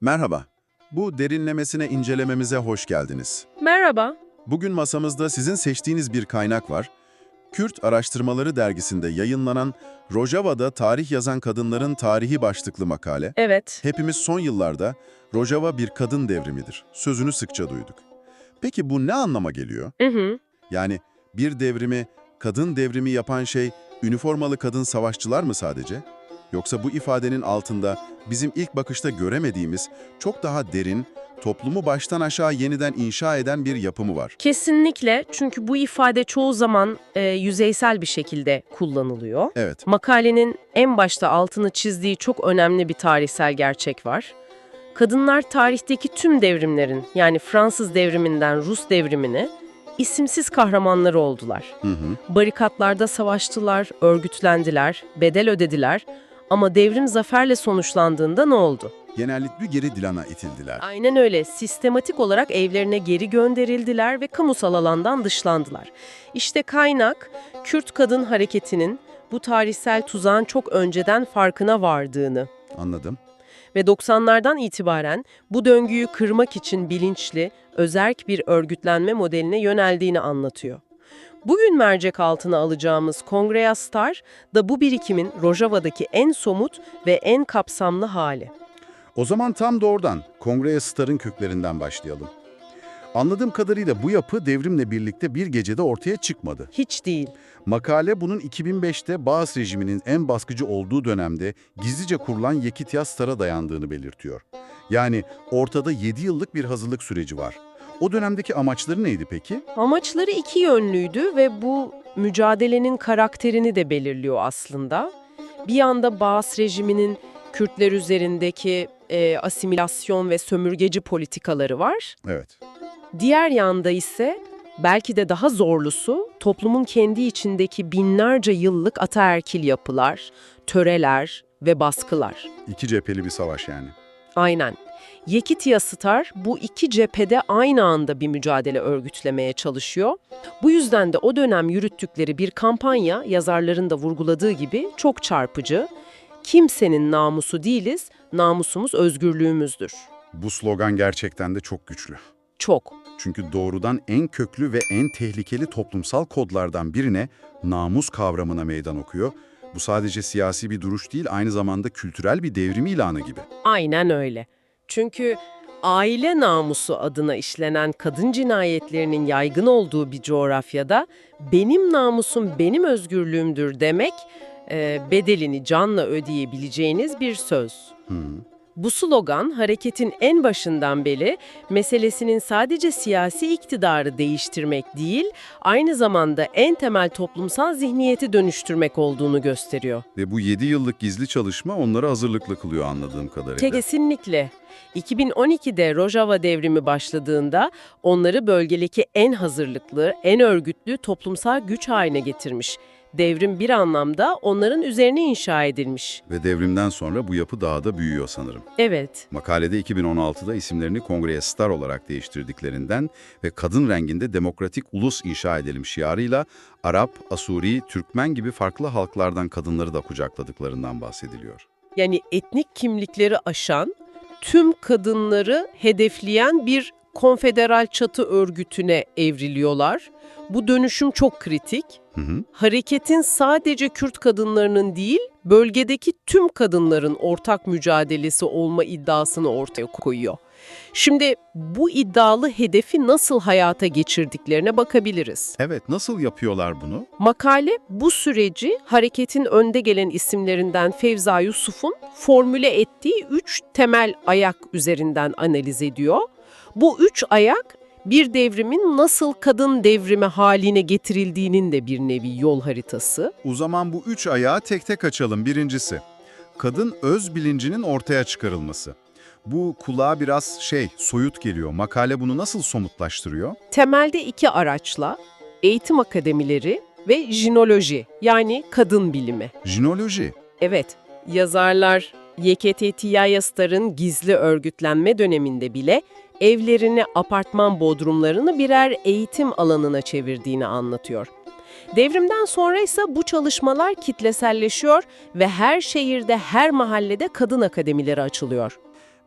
Merhaba. Bu derinlemesine incelememize hoş geldiniz. Merhaba. Bugün masamızda sizin seçtiğiniz bir kaynak var. Kürt Araştırmaları dergisinde yayınlanan Rojava'da tarih yazan kadınların tarihi başlıklı makale. Evet. Hepimiz son yıllarda Rojava bir kadın devrimidir. Sözünü sıkça duyduk. Peki bu ne anlama geliyor? Hı hı. Yani bir devrimi, kadın devrimi yapan şey üniformalı kadın savaşçılar mı sadece? Yoksa bu ifadenin altında bizim ilk bakışta göremediğimiz çok daha derin, toplumu baştan aşağı yeniden inşa eden bir yapı mı var? Kesinlikle çünkü bu ifade çoğu zaman e, yüzeysel bir şekilde kullanılıyor. Evet, Makalenin en başta altını çizdiği çok önemli bir tarihsel gerçek var. Kadınlar tarihteki tüm devrimlerin yani Fransız devriminden Rus devrimine isimsiz kahramanları oldular. hı hı, Barikatlarda savaştılar, örgütlendiler, bedel ödediler ama devrim zaferle sonuçlandığında ne oldu? genellikle geri dilana itildiler. Aynen öyle. Sistematik olarak evlerine geri gönderildiler ve kamusal alandan dışlandılar. İşte kaynak, Kürt Kadın Hareketi'nin bu tarihsel tuzağın çok önceden farkına vardığını Anladım. ve 90'lardan itibaren bu döngüyü kırmak için bilinçli, özerk bir örgütlenme modeline yöneldiğini anlatıyor. Bugün mercek altına alacağımız Kongreya Star da bu birikimin Rojava'daki en somut ve en kapsamlı hali. O zaman tam doğrudan Kongreye Star'ın köklerinden başlayalım. Anladığım kadarıyla bu yapı devrimle birlikte bir gecede ortaya çıkmadı. Hiç değil. Makale bunun 2005'te Bağız rejiminin en baskıcı olduğu dönemde gizlice kurulan Yekitya Star'a dayandığını belirtiyor. Yani ortada 7 yıllık bir hazırlık süreci var. O dönemdeki amaçları neydi peki? Amaçları iki yönlüydü ve bu mücadelenin karakterini de belirliyor aslında. Bir yanda Baas rejiminin Kürtler üzerindeki e, asimilasyon ve sömürgeci politikaları var. Evet. Diğer yanda ise belki de daha zorlusu toplumun kendi içindeki binlerce yıllık ataerkil yapılar, töreler ve baskılar. iki cepheli bir savaş yani. Aynen. Yekitya Star bu iki cephede aynı anda bir mücadele örgütlemeye çalışıyor. Bu yüzden de o dönem yürüttükleri bir kampanya yazarların da vurguladığı gibi çok çarpıcı. Kimsenin namusu değiliz, namusumuz özgürlüğümüzdür. Bu slogan gerçekten de çok güçlü. Çok. Çünkü doğrudan en köklü ve en tehlikeli toplumsal kodlardan birine namus kavramına meydan okuyor. Bu sadece siyasi bir duruş değil, aynı zamanda kültürel bir devrim ilanı gibi. Aynen öyle. Çünkü aile namusu adına işlenen kadın cinayetlerinin yaygın olduğu bir coğrafyada benim namusum benim özgürlüğümdür demek e, bedelini canla ödeyebileceğiniz bir söz. Hı. Bu slogan hareketin en başından beri meselesinin sadece siyasi iktidarı değiştirmek değil, aynı zamanda en temel toplumsal zihniyeti dönüştürmek olduğunu gösteriyor. Ve bu 7 yıllık gizli çalışma onları hazırlıklı kılıyor anladığım kadarıyla. Kesinlikle. 2012'de Rojava devrimi başladığında onları bölgedeki en hazırlıklı, en örgütlü toplumsal güç haline getirmiş. Devrim bir anlamda onların üzerine inşa edilmiş. Ve devrimden sonra bu yapı daha da büyüyor sanırım. Evet, Makalede 2016'da isimlerini Kongreye Star olarak değiştirdiklerinden ve kadın renginde demokratik ulus inşa edelim şiarıyla Arap, Asuri, Türkmen gibi farklı halklardan kadınları da kucakladıklarından bahsediliyor. yani etnik kimlikleri aşan, tüm kadınları hedefleyen bir konfederal çatı örgütüne evriliyorlar. Bu dönüşüm çok kritik. Hı hı. Hareketin sadece Kürt kadınlarının değil, bölgedeki tüm kadınların ortak mücadelesi olma iddiasını ortaya koyuyor. Şimdi bu iddialı hedefi nasıl hayata geçirdiklerine bakabiliriz. Evet, nasıl yapıyorlar bunu? Makale bu süreci hareketin önde gelen isimlerinden Fevza Yusuf'un formüle ettiği üç temel ayak üzerinden analiz ediyor. Bu üç ayak bir devrimin nasıl kadın devrimi haline getirildiğinin de bir nevi yol haritası. O zaman bu üç ayağı tek tek açalım. Birincisi, kadın öz bilincinin ortaya çıkarılması. Bu kulağa biraz şey, soyut geliyor. Makale bunu nasıl somutlaştırıyor? Temelde iki araçla eğitim akademileri ve jinoloji yani kadın bilimi. Jinoloji. Evet, yazarlar YKT Star'ın gizli örgütlenme döneminde bile evlerini, apartman bodrumlarını birer eğitim alanına çevirdiğini anlatıyor. Devrimden sonra ise bu çalışmalar kitleselleşiyor ve her şehirde, her mahallede kadın akademileri açılıyor.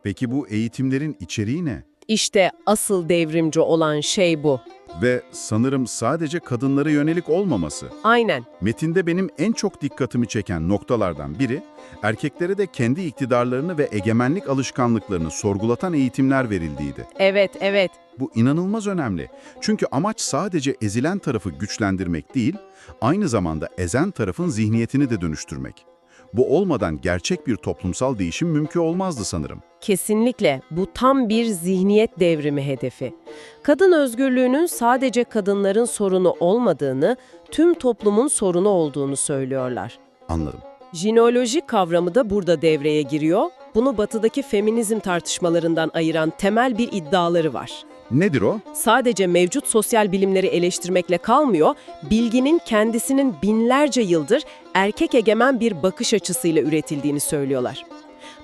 Peki bu eğitimlerin içeriği ne? İşte asıl devrimci olan şey bu. Ve sanırım sadece kadınlara yönelik olmaması. Aynen. Metinde benim en çok dikkatimi çeken noktalardan biri, erkeklere de kendi iktidarlarını ve egemenlik alışkanlıklarını sorgulatan eğitimler verildiğiydi. Evet, evet. Bu inanılmaz önemli. Çünkü amaç sadece ezilen tarafı güçlendirmek değil, aynı zamanda ezen tarafın zihniyetini de dönüştürmek. Bu olmadan gerçek bir toplumsal değişim mümkün olmazdı sanırım. Kesinlikle bu tam bir zihniyet devrimi hedefi. Kadın özgürlüğünün sadece kadınların sorunu olmadığını, tüm toplumun sorunu olduğunu söylüyorlar. Anladım. Jineoloji kavramı da burada devreye giriyor. Bunu batıdaki feminizm tartışmalarından ayıran temel bir iddiaları var. Nedir o? Sadece mevcut sosyal bilimleri eleştirmekle kalmıyor, bilginin kendisinin binlerce yıldır erkek egemen bir bakış açısıyla üretildiğini söylüyorlar.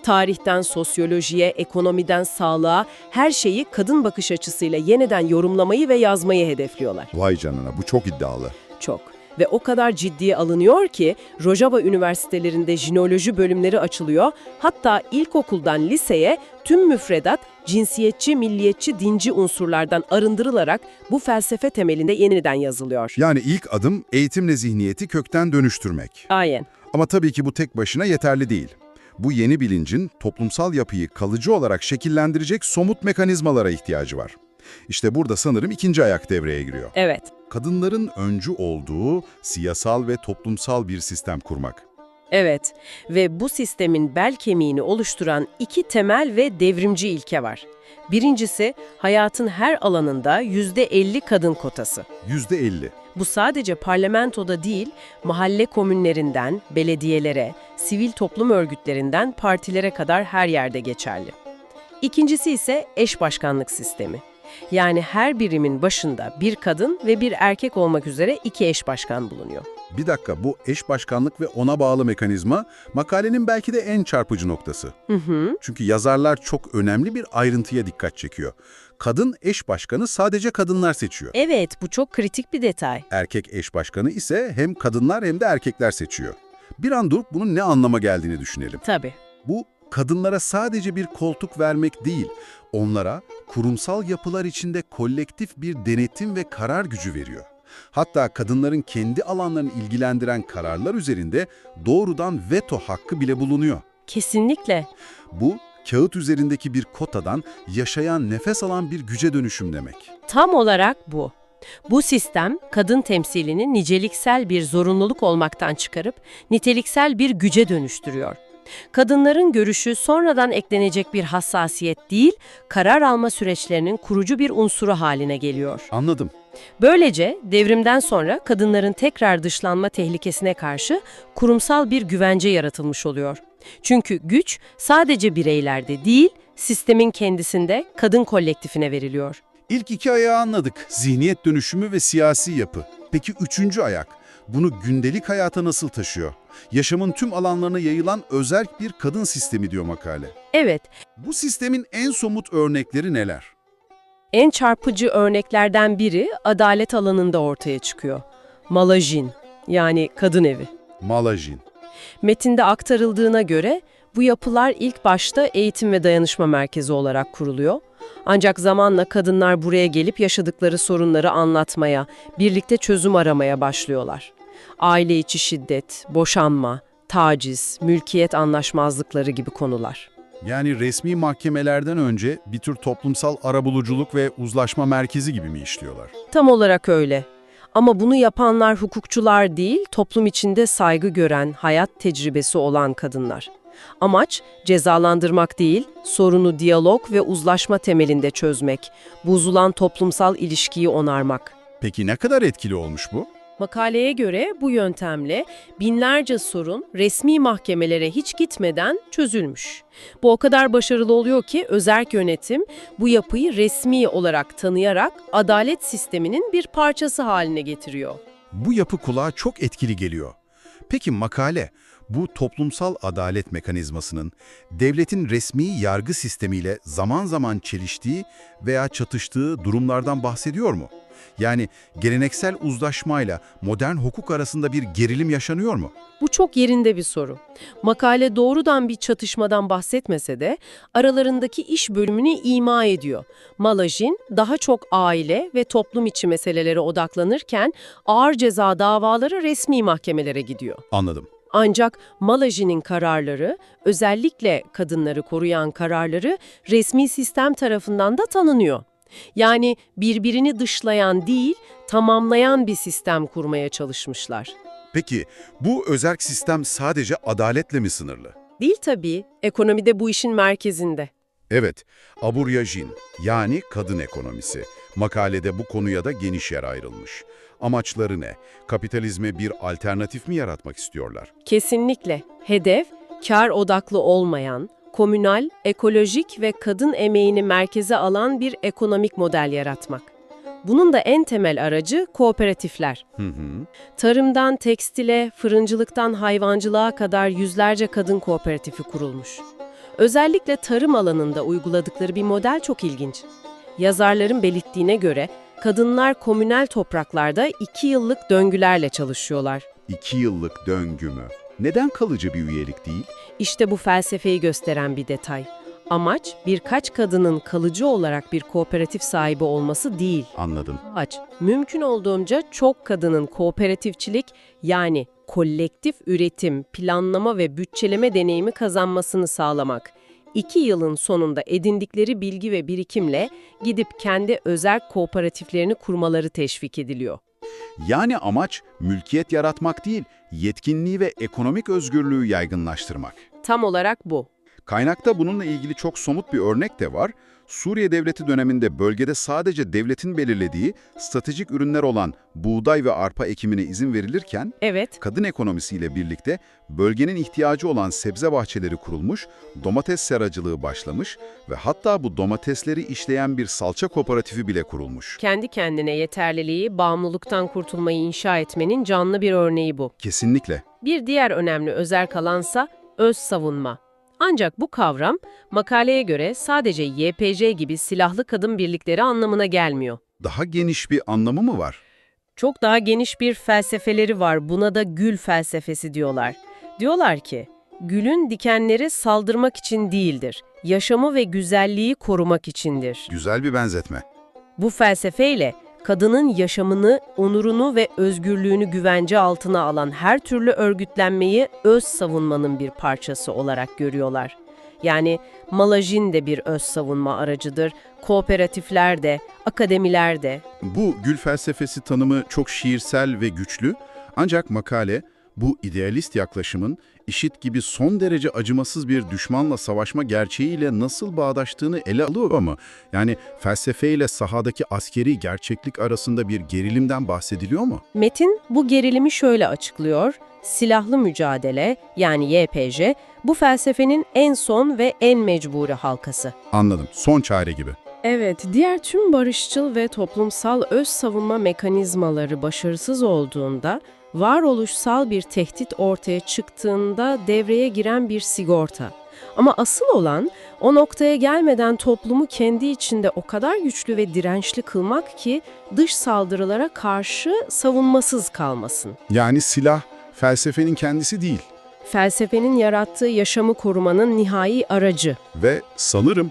Tarihten sosyolojiye, ekonomiden sağlığa her şeyi kadın bakış açısıyla yeniden yorumlamayı ve yazmayı hedefliyorlar. Vay canına bu çok iddialı. Ve o kadar ciddiye alınıyor ki Rojava üniversitelerinde jinoloji bölümleri açılıyor. Hatta ilkokuldan liseye tüm müfredat cinsiyetçi, milliyetçi, dinci unsurlardan arındırılarak bu felsefe temelinde yeniden yazılıyor. Yani ilk adım eğitimle zihniyeti kökten dönüştürmek. Aynen. Ama tabii ki bu tek başına yeterli değil. Bu yeni bilincin toplumsal yapıyı kalıcı olarak şekillendirecek somut mekanizmalara ihtiyacı var. İşte burada sanırım ikinci ayak devreye giriyor. Evet. Kadınların öncü olduğu siyasal ve toplumsal bir sistem kurmak. Evet ve bu sistemin bel kemiğini oluşturan iki temel ve devrimci ilke var. Birincisi hayatın her alanında %50 kadın kotası. %50. Bu sadece parlamentoda değil, mahalle komünlerinden, belediyelere, sivil toplum örgütlerinden partilere kadar her yerde geçerli. İkincisi ise eş başkanlık sistemi. Yani her birimin başında bir kadın ve bir erkek olmak üzere iki eş başkan bulunuyor. Bir dakika bu eş başkanlık ve ona bağlı mekanizma makalenin belki de en çarpıcı noktası. Hı hı. Çünkü yazarlar çok önemli bir ayrıntıya dikkat çekiyor. Kadın eş başkanı sadece kadınlar seçiyor. Evet, bu çok kritik bir detay. Erkek eş başkanı ise hem kadınlar hem de erkekler seçiyor. Bir an durup bunun ne anlama geldiğini düşünelim. Tabii. Bu kadınlara sadece bir koltuk vermek değil, onlara kurumsal yapılar içinde kolektif bir denetim ve karar gücü veriyor. Hatta kadınların kendi alanlarını ilgilendiren kararlar üzerinde doğrudan veto hakkı bile bulunuyor. Kesinlikle. Bu, kağıt üzerindeki bir kotadan yaşayan, nefes alan bir güce dönüşüm demek. Tam olarak bu. Bu sistem kadın temsilini niceliksel bir zorunluluk olmaktan çıkarıp niteliksel bir güce dönüştürüyor. Kadınların görüşü sonradan eklenecek bir hassasiyet değil, karar alma süreçlerinin kurucu bir unsuru haline geliyor. Anladım. Böylece devrimden sonra kadınların tekrar dışlanma tehlikesine karşı kurumsal bir güvence yaratılmış oluyor. Çünkü güç sadece bireylerde değil, sistemin kendisinde kadın kolektifine veriliyor. İlk iki ayağı anladık. Zihniyet dönüşümü ve siyasi yapı. Peki üçüncü ayak? Bunu gündelik hayata nasıl taşıyor? Yaşamın tüm alanlarına yayılan özerk bir kadın sistemi diyor makale. Evet, Bu sistemin en somut örnekleri neler? En çarpıcı örneklerden biri adalet alanında ortaya çıkıyor. Malajin, yani kadın evi. Malajin. Metinde aktarıldığına göre bu yapılar ilk başta eğitim ve dayanışma merkezi olarak kuruluyor. Ancak zamanla kadınlar buraya gelip yaşadıkları sorunları anlatmaya, birlikte çözüm aramaya başlıyorlar. Aile içi şiddet, boşanma, taciz, mülkiyet anlaşmazlıkları gibi konular. Yani resmi mahkemelerden önce bir tür toplumsal arabuluculuk ve uzlaşma merkezi gibi mi işliyorlar? Tam olarak öyle. Ama bunu yapanlar hukukçular değil, toplum içinde saygı gören, hayat tecrübesi olan kadınlar. Amaç cezalandırmak değil, sorunu diyalog ve uzlaşma temelinde çözmek, bozulan toplumsal ilişkiyi onarmak. Peki ne kadar etkili olmuş bu? Makaleye göre bu yöntemle binlerce sorun resmi mahkemelere hiç gitmeden çözülmüş. Bu o kadar başarılı oluyor ki özerk yönetim bu yapıyı resmi olarak tanıyarak adalet sisteminin bir parçası haline getiriyor. Bu yapı kulağa çok etkili geliyor. Peki makale, bu toplumsal adalet mekanizmasının devletin resmi yargı sistemiyle zaman zaman çeliştiği veya çatıştığı durumlardan bahsediyor mu? Yani geleneksel uzlaşmayla modern hukuk arasında bir gerilim yaşanıyor mu? Bu çok yerinde bir soru. Makale doğrudan bir çatışmadan bahsetmese de aralarındaki iş bölümünü ima ediyor. Malajin daha çok aile ve toplum içi meselelere odaklanırken ağır ceza davaları resmi mahkemelere gidiyor. Anladım. Ancak Malajin'in kararları, özellikle kadınları koruyan kararları resmi sistem tarafından da tanınıyor. Yani birbirini dışlayan değil, tamamlayan bir sistem kurmaya çalışmışlar. Peki bu özerk sistem sadece adaletle mi sınırlı? Değil tabii, ekonomide bu işin merkezinde. Evet, aburyajin yani kadın ekonomisi. Makalede bu konuya da geniş yer ayrılmış. Amaçları ne? Kapitalizme bir alternatif mi yaratmak istiyorlar? Kesinlikle. Hedef, kar odaklı olmayan, komünal, ekolojik ve kadın emeğini merkeze alan bir ekonomik model yaratmak. Bunun da en temel aracı kooperatifler. Hı hı. Tarımdan tekstile, fırıncılıktan hayvancılığa kadar yüzlerce kadın kooperatifi kurulmuş. Özellikle tarım alanında uyguladıkları bir model çok ilginç. Yazarların belirttiğine göre kadınlar komünel topraklarda iki yıllık döngülerle çalışıyorlar. İki yıllık döngü mü? Neden kalıcı bir üyelik değil? İşte bu felsefeyi gösteren bir detay. Amaç birkaç kadının kalıcı olarak bir kooperatif sahibi olması değil. Anladım. Amaç mümkün olduğunca çok kadının kooperatifçilik yani kolektif üretim, planlama ve bütçeleme deneyimi kazanmasını sağlamak. İki yılın sonunda edindikleri bilgi ve birikimle gidip kendi özel kooperatiflerini kurmaları teşvik ediliyor. Yani amaç mülkiyet yaratmak değil, yetkinliği ve ekonomik özgürlüğü yaygınlaştırmak. Tam olarak bu. Kaynakta bununla ilgili çok somut bir örnek de var. Suriye Devleti döneminde bölgede sadece devletin belirlediği stratejik ürünler olan buğday ve arpa ekimine izin verilirken, Evet, kadın ekonomisiyle birlikte bölgenin ihtiyacı olan sebze bahçeleri kurulmuş, domates seracılığı başlamış ve hatta bu domatesleri işleyen bir salça kooperatifi bile kurulmuş. kendi kendine yeterliliği, bağımlılıktan kurtulmayı inşa etmenin canlı bir örneği bu. Kesinlikle. Bir diğer önemli özel kalansa öz savunma. Ancak bu kavram makaleye göre sadece YPJ gibi silahlı kadın birlikleri anlamına gelmiyor. Daha geniş bir anlamı mı var? Çok daha geniş bir felsefeleri var. Buna da gül felsefesi diyorlar. Diyorlar ki, gülün dikenleri saldırmak için değildir. Yaşamı ve güzelliği korumak içindir. Güzel bir benzetme. Bu felsefeyle kadının yaşamını, onurunu ve özgürlüğünü güvence altına alan her türlü örgütlenmeyi öz savunmanın bir parçası olarak görüyorlar. Yani Malajin de bir öz savunma aracıdır, kooperatifler de, akademiler de. Bu gül felsefesi tanımı çok şiirsel ve güçlü ancak makale bu idealist yaklaşımın işit gibi son derece acımasız bir düşmanla savaşma gerçeğiyle nasıl bağdaştığını ele alıyor mu? Yani felsefeyle sahadaki askeri gerçeklik arasında bir gerilimden bahsediliyor mu? Metin bu gerilimi şöyle açıklıyor. Silahlı mücadele yani YPJ bu felsefenin en son ve en mecburi halkası. Anladım. Son çare gibi. Evet, diğer tüm barışçıl ve toplumsal öz savunma mekanizmaları başarısız olduğunda, varoluşsal bir tehdit ortaya çıktığında devreye giren bir sigorta. Ama asıl olan o noktaya gelmeden toplumu kendi içinde o kadar güçlü ve dirençli kılmak ki dış saldırılara karşı savunmasız kalmasın. Yani silah felsefenin kendisi değil. Felsefenin yarattığı yaşamı korumanın nihai aracı. Ve sanırım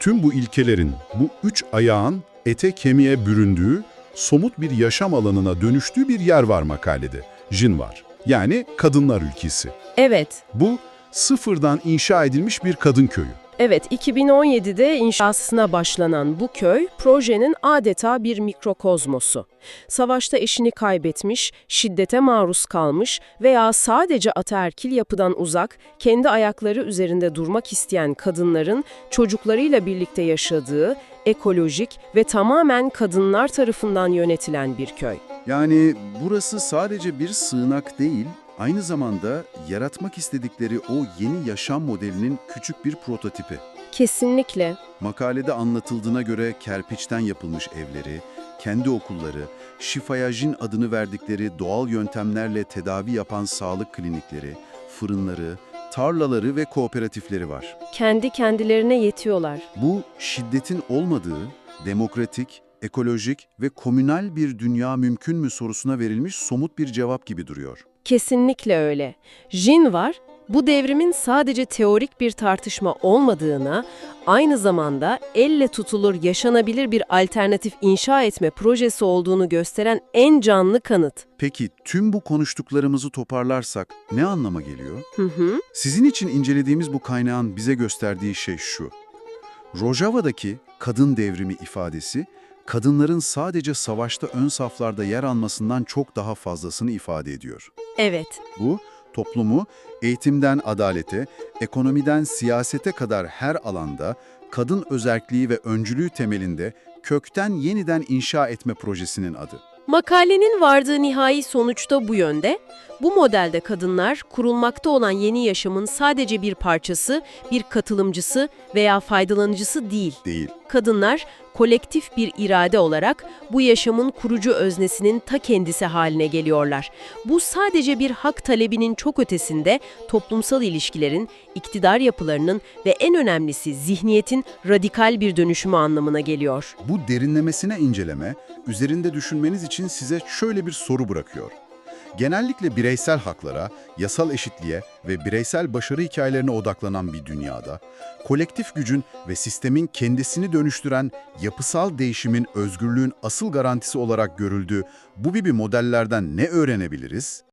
tüm bu ilkelerin, bu üç ayağın ete kemiğe büründüğü, somut bir yaşam alanına dönüştüğü bir yer var makalede. Jin var. Yani kadınlar ülkesi. Evet, Bu sıfırdan inşa edilmiş bir kadın köyü. Evet, 2017'de inşasına başlanan bu köy, projenin adeta bir mikrokozmosu. Savaşta eşini kaybetmiş, şiddete maruz kalmış veya sadece ataerkil yapıdan uzak, kendi ayakları üzerinde durmak isteyen kadınların çocuklarıyla birlikte yaşadığı, ekolojik ve tamamen kadınlar tarafından yönetilen bir köy. Yani burası sadece bir sığınak değil, aynı zamanda yaratmak istedikleri o yeni yaşam modelinin küçük bir prototipi. Kesinlikle. Makalede anlatıldığına göre kerpiçten yapılmış evleri, kendi okulları, şifaya jin adını verdikleri doğal yöntemlerle tedavi yapan sağlık klinikleri, fırınları, tarlaları ve kooperatifleri var. Kendi kendilerine yetiyorlar. Bu şiddetin olmadığı, demokratik, ekolojik ve komünal bir dünya mümkün mü sorusuna verilmiş somut bir cevap gibi duruyor. Kesinlikle öyle. Jin var, bu devrimin sadece teorik bir tartışma olmadığına, aynı zamanda elle tutulur yaşanabilir bir alternatif inşa etme projesi olduğunu gösteren en canlı kanıt. Peki tüm bu konuştuklarımızı toparlarsak ne anlama geliyor? Hı hı. Sizin için incelediğimiz bu kaynağın bize gösterdiği şey şu. Rojava'daki kadın devrimi ifadesi, kadınların sadece savaşta ön saflarda yer almasından çok daha fazlasını ifade ediyor. Evet, Bu, toplumu eğitimden adalete, ekonomiden siyasete kadar her alanda kadın özerkliği ve öncülüğü temelinde kökten yeniden inşa etme projesinin adı. Makalenin vardığı nihai sonuç da bu yönde. Bu modelde kadınlar kurulmakta olan yeni yaşamın sadece bir parçası, bir katılımcısı veya faydalanıcısı değil. Değil. Kadınlar kolektif bir irade olarak bu yaşamın kurucu öznesinin ta kendisi haline geliyorlar. Bu sadece bir hak talebinin çok ötesinde toplumsal ilişkilerin, iktidar yapılarının ve en önemlisi zihniyetin radikal bir dönüşümü anlamına geliyor. Bu derinlemesine inceleme, üzerinde düşünmeniz için size şöyle bir soru bırakıyor. Genellikle bireysel haklara, yasal eşitliğe ve bireysel başarı hikayelerine odaklanan bir dünyada, kolektif gücün ve sistemin kendisini dönüştüren yapısal değişimin özgürlüğün asıl garantisi olarak görüldüğü bu gibi modellerden ne öğrenebiliriz?